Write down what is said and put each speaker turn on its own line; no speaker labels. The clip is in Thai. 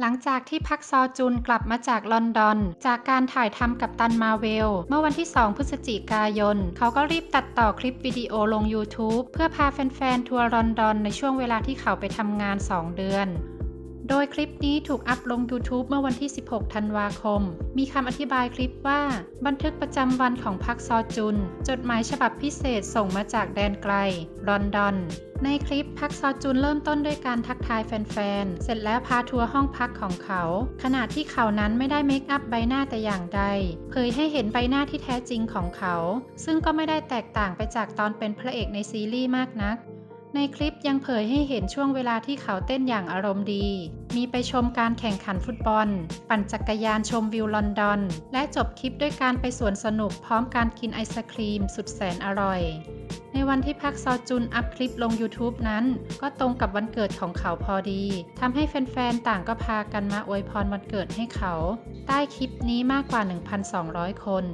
หลังจากที่พักซอจุนกลับมาจากลอนดอน จากการถ่ายทำกับตันมาเวล เมื่อวันที่ 2 พฤศจิกายน เขาก็รีบตัดต่อคลิปวิดีโอลง YouTube เพื่อพาแฟนๆ ทัวร์ลอนดอนในช่วงเวลาที่เขาไปทำงาน 2 เดือน โดยคลิปนี้ถูกอัพลง YouTube เมื่อวันที่ 16 ธันวาคม มีคำอธิบายคลิปว่า บันทึกประจำวันของพักซอจุน จดหมายฉบับพิเศษส่งมาจากแดนไกล ลอนดอน ในคลิปพักซอจุนเริ่มต้นด้วยการทักทายแฟนๆ เสร็จแล้วพาทัวร์ห้องพักของเขา ขณะที่เขานั้นไม่ได้เมคอัพใบหน้าแต่อย่างใด เผยให้เห็นใบหน้าที่แท้จริงของเขา ซึ่งก็ไม่ได้แตกต่างไปจากตอนเป็นพระเอกในซีรีส์มากนัก ในคลิปยังเผยให้เห็นช่วงเวลาที่เขาเต้นอย่างอารมณ์ดี มีไปชมการแข่งขันฟุตบอล ปั่นจักรยานชมวิวลอนดอน และจบคลิปด้วยการไปสวนสนุกพร้อมการกินไอศครีมสุดแสนอร่อย ในวันที่พักซอจุนอัพคลิปลง YouTube นั้น ก็ตรงกับวันเกิดของเขาพอดีทำให้แฟนๆ ต่างก็พากันมาอวยพรวันเกิดให้เขา ใต้คลิปนี้มากกว่า 1,200 คน